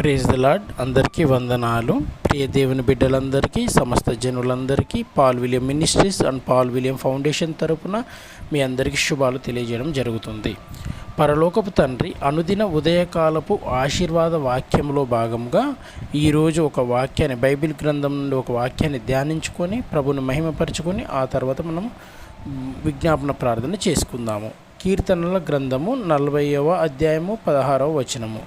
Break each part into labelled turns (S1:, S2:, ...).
S1: Praise the lord అందరికీ వందనాలు. ప్రియ దేవుని బిడ్డలందరికీ సమస్త జనులందరికీ Paul William Ministries and Paul William Foundation తరపున మీ అందరికీ శుభాలు తెలియజేయడం జరుగుతుంది. పరలోకపు తండ్రి అనుదిన ఉదయకాలపు ఆశీర్వాద వాక్యంలో భాగంగా ఈరోజు ఒక వాక్యాన్ని బైబిల్ గ్రంథం నుండి ఒక వాక్యాన్ని ధ్యానించుకొని ప్రభుని మహిమపరచుకొని ఆ తర్వాత మనం విజ్ఞాపన ప్రార్థన చేసుకుందాము. కీర్తనల గ్రంథము నలభైవ అధ్యాయము పదహారవ వచనము.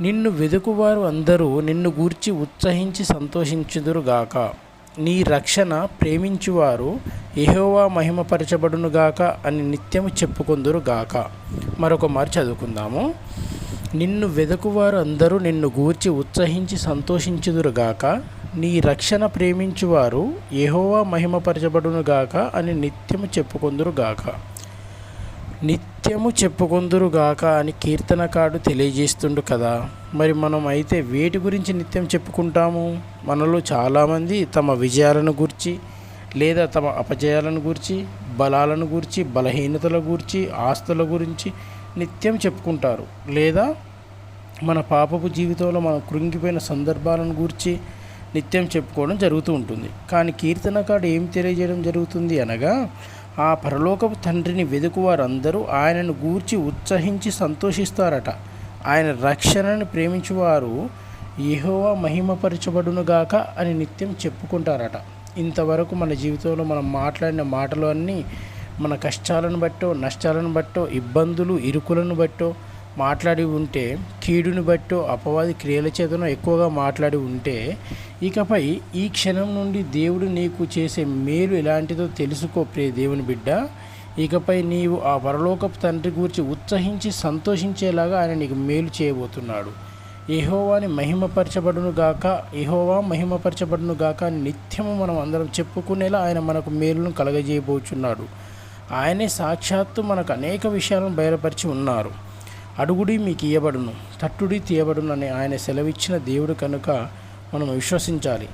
S1: నిన్ను వెదుకువారు అందరూ నిన్ను గూర్చి ఉత్సహించి సంతోషించుదురుగాక. నీ రక్షణ ప్రేమించువారు ఎహోవా మహిమపరచబడునుగాక అని నిత్యము చెప్పుకుందురుగాక. మరొక మారు చదువుకుందాము. నిన్ను వెదకువారు అందరూ నిన్ను గూర్చి ఉత్సహించి సంతోషించుదురుగాక. నీ రక్షణ ప్రేమించువారు ఎహోవా మహిమపరచబడునుగాక అని నిత్యము చెప్పుకుందురుగాక. నిత్యము చెప్పుకుందురుగాక అని కీర్తనకాడు తెలియజేస్తుండు కదా. మరి మనం అయితే వేటి గురించి నిత్యం చెప్పుకుంటాము? మనలో చాలామంది తమ విజయాలను గురించి లేదా తమ అపజయాలను గురించి బలాలను గురించి బలహీనతల గురించి ఆస్తుల గురించి నిత్యం చెప్పుకుంటారు. లేదా మన పాపపు జీవితంలో మనం కృంగిపోయిన సందర్భాలను గురించి నిత్యం చెప్పుకోవడం జరుగుతూ ఉంటుంది. కానీ కీర్తనకాడు ఏం తెలియజేయడం జరుగుతుంది అనగా ఆ పరలోకపు తండ్రిని వెదుకువారందరూ ఆయనను గూర్చి ఉత్సహించి సంతోషిస్తారట. ఆయన రక్షణను ప్రేమించువారు యెహోవా మహిమపరచబడునుగాక అని నిత్యం చెప్పుకుంటారట. ఇంతవరకు మన జీవితంలో మనం మాట్లాడిన మాటలు అన్నీ మన కష్టాలను బట్టో నష్టాలను బట్టో ఇబ్బందులు ఇరుకులను బట్టో మాట్లాడి ఉంటే కీడుని బట్టో అపవాది క్రియల చేతను ఎక్కువగా మాట్లాడి ఉంటే ఇకపై ఈ క్షణం నుండి దేవుడు నీకు చేసే మేలు ఎలాంటిదో తెలుసుకో ప్రే దేవుని బిడ్డ. ఇకపై నీవు ఆ పరలోకపు తండ్రి గురించి ఉత్సహించి సంతోషించేలాగా ఆయన నీకు మేలు చేయబోతున్నాడు. యెహోవాని మహిమపరచబడును గాక యెహోవా మహిమపరచబడును గాక నిత్యము మనం అందరం చెప్పుకునేలా ఆయన మనకు మేలును కలగజేయబోచున్నాడు. ఆయనే సాక్షాత్తు మనకు అనేక విషయాలను బయలుపరిచి ఉన్నారు. అడుగుడి మీకు ఇయ్యబడును తట్టుడి తీయబడును అని ఆయన సెలవిచ్చిన దేవుడు కనుక మనం విశ్వసించాలి.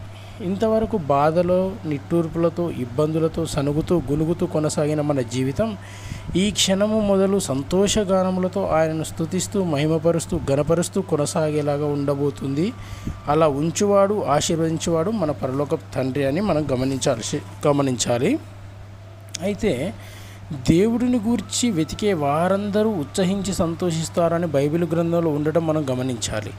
S1: ఇంతవరకు బాధలో నిట్టూర్పులతో ఇబ్బందులతో సనుగుతూ గునుగుతూ కొనసాగిన మన జీవితం ఈ క్షణము మొదలు సంతోషగానములతో ఆయనను స్తుతిస్తూ మహిమపరుస్తూ గనపరుస్తూ కొనసాగేలాగా ఉండబోతుంది. అలా ఉంచువాడు ఆశీర్వదించువాడు మన పరలోక తండ్రి అని మనం గమనించాల్సి గమనించాలి. అయితే దేవుడిని గూర్చి వెతికే వారందరూ ఉత్సహించి సంతోషిస్తారని బైబిల్ గ్రంథంలో ఉండడం మనం గమనించాలి.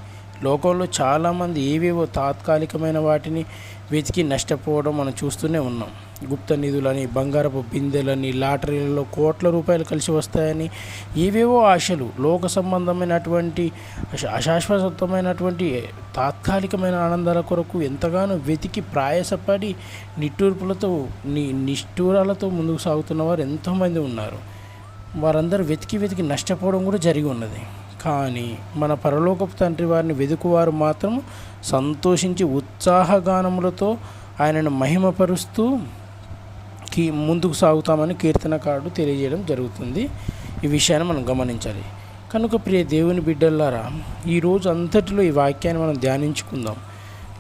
S1: లోకంలో చాలామంది ఏవేవో తాత్కాలికమైన వాటిని వెతికి నష్టపోవడం మనం చూస్తూనే ఉన్నాం. గుప్త నిధులని బంగారపు బిందెలని లాటరీలలో కోట్ల రూపాయలు కలిసి వస్తాయని ఏవేవో ఆశలు లోక సంబంధమైనటువంటి అశాశ్వతమైనటువంటి తాత్కాలికమైన ఆనందాల కొరకు ఎంతగానో వెతికి ప్రయాసపడి నిట్టూర్పులతో ని నిష్ఠూరాలతో ముందుకు సాగుతున్న వారు ఎంతోమంది ఉన్నారు. వారందరూ వెతికి వెతికి నష్టపోవడం కూడా జరిగి ఉన్నది. కానీ మన పరలోకపు తండ్రి వారిని వెతుకువారు మాత్రం సంతోషించి ఉత్సాహగానములతో ఆయనను మహిమపరుస్తూ ముందుకు సాగుతామని కీర్తనకారుడు తెలియజేయడం జరుగుతుంది. ఈ విషయాన్ని మనం గమనించాలి. కనుక ప్రియ దేవుని బిడ్డల్లారా ఈరోజు అంతటిలో ఈ వాక్యాన్ని మనం ధ్యానించుకుందాం.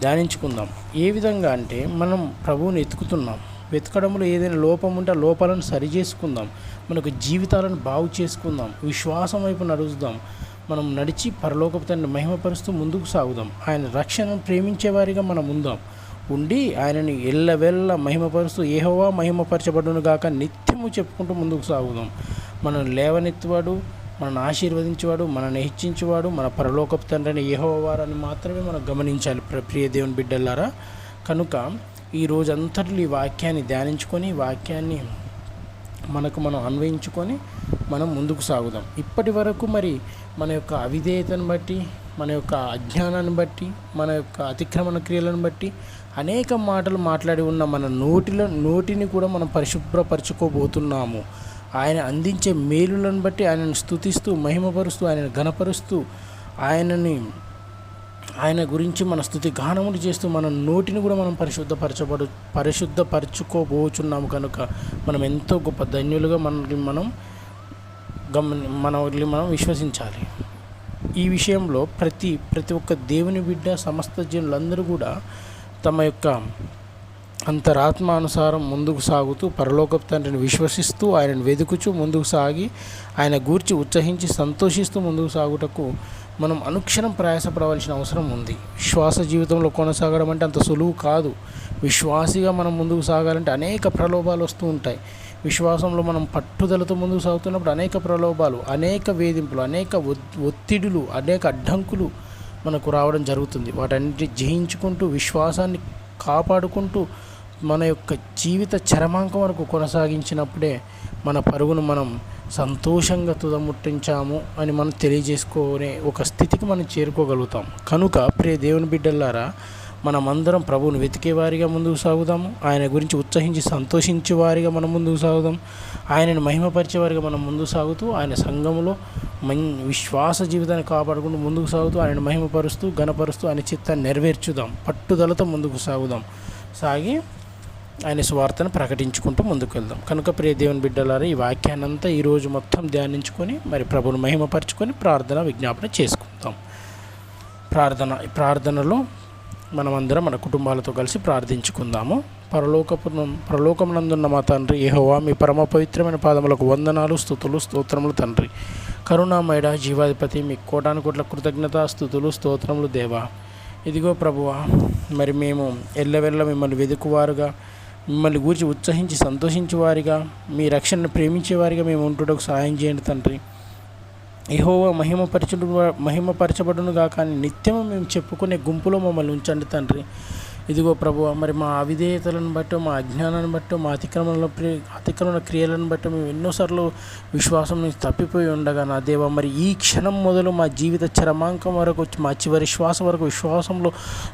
S1: ధ్యానించుకుందాం. ఏ విధంగా అంటే మనం ప్రభువుని ఎత్తుకుతున్నాం. వెతకడంలో ఏదైనా లోపం ఉంటే ఆ లోపాలను సరి చేసుకుందాం. మనకు జీవితాలను బాగు చేసుకుందాం. విశ్వాసం వైపు నడుస్తాం. మనం నడిచి పరలోకపు తండ్రి మహిమపరుస్తూ ముందుకు సాగుదాం. ఆయన రక్షణను ప్రేమించేవారిగా మనం ఉందాం. ఉండి ఆయనని ఎల్లవెల్ల మహిమపరుస్తూ ఏహోవా మహిమపరచబడును గాక నిత్యము చెప్పుకుంటూ ముందుకు సాగుదాం. మనం లేవనెత్తువాడు మనల్ని ఆశీర్వదించేవాడు మనల్ని హెచ్చించేవాడు మన పరలోకపు తండ్రిని ఏహోవారని మాత్రమే మనం గమనించాలి. ప్ర- ప్రియ దేవుని బిడ్డలారా కనుక ఈ రోజంతట్లో ఈ వాక్యాన్ని ధ్యానించుకొని వాక్యాన్ని మనకు మనం అన్వయించుకొని మనం ముందుకు సాగుదాం. ఇప్పటి వరకు మరి మన యొక్క అవిధేయతను బట్టి మన యొక్క అజ్ఞానాన్ని బట్టి మన యొక్క అతిక్రమణ క్రియలను బట్టి అనేక మాటలు మాట్లాడి ఉన్న మన నోటిలో నోటిని కూడా మనం పరిశుభ్రపరచుకోబోతున్నాము. ఆయన అందించే మేలులను బట్టి ఆయనను స్థుతిస్తూ మహిమపరుస్తూ ఆయనను ఘనపరుస్తూ ఆయనని ఆయన గురించి మన స్థుతి గానములు చేస్తూ మన నోటిని కూడా మనం పరిశుద్ధపరచబడు పరిశుద్ధపరచుకోబోచున్నాము కనుక మనం ఎంతో గొప్ప ధన్యులుగా మనల్ని మనం గమని మనల్ని మనం విశ్వసించాలి. ఈ విషయంలో ప్రతి ప్రతి ఒక్క దేవుని బిడ్డ సమస్త జనులందరూ కూడా తమ యొక్క అంతరాత్మానుసారం ముందుకు సాగుతూ పరలోక తండ్రిని విశ్వసిస్తూ ఆయనను వెతుకుచూ ముందుకు సాగి ఆయన గూర్చి ఉత్సహించి సంతోషిస్తూ ముందుకు సాగుటకు మనం అనుక్షణం ప్రయాసపడవలసిన అవసరం ఉంది. విశ్వాస జీవితంలో కొనసాగడం అంటే అంత సులువు కాదు. విశ్వాసిగా మనం ముందుకు సాగాలంటే అనేక ప్రలోభాలు వస్తూ ఉంటాయి. విశ్వాసంలో మనం పట్టుదలతో ముందుకు సాగుతున్నప్పుడు అనేక ప్రలోభాలు అనేక వేధింపులు అనేక ఒత్తిడులు అనేక అడ్డంకులు మనకు రావడం జరుగుతుంది. వాటన్నిటి జయించుకుంటూ విశ్వాసాన్ని కాపాడుకుంటూ మన యొక్క జీవిత చరమాంకం వరకు కొనసాగించినప్పుడే మన పరుగును మనం సంతోషంగా తుదముట్టించాము అని మనం తెలియజేసుకునే ఒక స్థితికి మనం చేరుకోగలుగుతాం. కనుక ప్రియ దేవుని బిడ్డలారా మనమందరం ప్రభువును వెతికేవారిగా ముందుకు సాగుదాము. ఆయన గురించి ఉత్సహించి సంతోషించేవారిగా మనం ముందుకు సాగుదాం ఆయనను మహిమపరిచేవారిగా మనం ముందుకు సాగుతూ ఆయన సంఘంలో మం విశ్వాస జీవితాన్ని కాపాడుకుంటూ ముందుకు సాగుతూ ఆయన మహిమపరుస్తూ గణపరుస్తూ ఆయన చిత్తాన్ని నెరవేర్చుదాం. పట్టుదలతో ముందుకు సాగుదాం. సాగి ఆయన స్వార్థను ప్రకటించుకుంటూ ముందుకు వెళ్దాం. కనుక ప్రియ దేవుని బిడ్డలారా ఈ వాక్యాన్ని ఈరోజు మొత్తం ధ్యానించుకొని మరి ప్రభుని మహిమపరచుకొని ప్రార్థన విజ్ఞాపన చేసుకుందాం. ప్రార్థన ప్రార్థనలో మనమందరం మన కుటుంబాలతో కలిసి ప్రార్థించుకుందాము. పరలోకపు పరలోకమునందున్న మా తండ్రి ఏహోవా మీ పరమ పవిత్రమైన పాదములకు వందనాలు స్థుతులు స్తోత్రములు తండ్రి. కరుణామయడ జీవాధిపతి మీ కోటాను కోట్ల కృతజ్ఞత స్థుతులు స్తోత్రములు దేవా. ఇదిగో ప్రభువా మరి మేము ఎల్లవెల్ల మిమ్మల్ని వెదుకువారుగా మిమ్మల్ని గూర్చి ఉత్సహించి సంతోషించేవారిగా మీ రక్షణను ప్రేమించేవారిగా మేము ఉంటుటకు సహాయం చేయండి తండ్రి. మహిమ మహిమపరచుడు మహిమపరచబడును గాక నిత్యము మేము చెప్పుకునే గుంపులో మమ్మల్ని ఉంచండి తండ్రి. ఇదిగో ప్రభు మరి మా అవిధేయతలను బట్టి మా అజ్ఞానాన్ని బట్టి మా అతిక్రమణ అతిక్రమణ క్రియలను బట్టి మేము ఎన్నోసార్లు విశ్వాసం నుంచి తప్పిపోయి ఉండగా నా దేవ మరి ఈ క్షణం మొదలు మా జీవిత చరమాంకం వరకు మా చివరి శ్వాస వరకు విశ్వాసంలో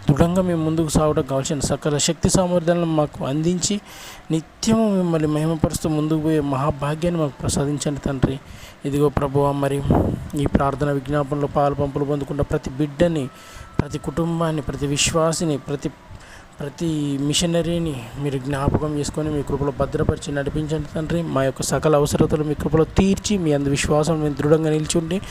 S1: దృఢంగా మేము ముందుకు సాగడం కావాల్సిన సకల శక్తి సామర్థ్యాలను మాకు అందించి నిత్యము మిమ్మల్ని మహిమపరుస్తూ ముందుకు పోయే మహాభాగ్యాన్ని మాకు ప్రసాదించండి తండ్రి. ఇదిగో ప్రభువ మరి ఈ ప్రార్థన విజ్ఞాపనలో పాలు పంపులు పొందుకున్న ప్రతి బిడ్డని ప్రతి కుటుంబాన్ని ప్రతి విశ్వాసిని ప్రతి ప్రతి మిషనరీని మీరు జ్ఞాపకం చేసుకొని మీ కృపలో భద్రపరిచి నడిపించండి తండ్రి. మా యొక్క సకల అవసరతలు మీ కృపలో తీర్చి మీ అందు విశ్వాసం మేము దృఢంగా నిల్చుండి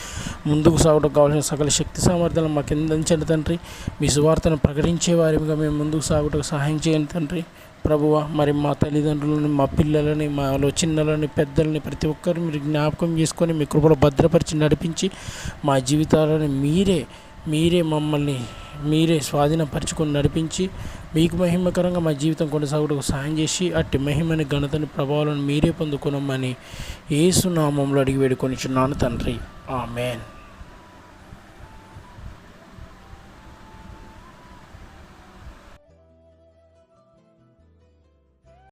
S1: ముందుకు సాగడం కావాల్సిన సకల శక్తి సామర్థ్యాలను మాకు అందించండి తండ్రి. మీ సువార్తను ప్రకటించే వారిగా మేము ముందుకు సాగుటకు సహాయం చేయండి తండ్రి. ప్రభువ మరి మా తల్లిదండ్రులని మా పిల్లలని మాలో చిన్నలని పెద్దలని ప్రతి ఒక్కరిని మీరు జ్ఞాపకం చేసుకొని మీ కృపలో భద్రపరిచి నడిపించి మా జీవితాలను మీరే మీరే మమ్మల్ని మీరే స్వాధీనపరచుకొని నడిపించి మీకు మహిమకరంగా మా జీవితం కొనసాగుటకు సాయం చేసి అట్టి మహిమని ఘనతని ప్రభావాలను మీరే పొందుకున్నామని ఏసునామంలో అడిగి వేడుకొని చున్నాను తండ్రి. ఆమెన్.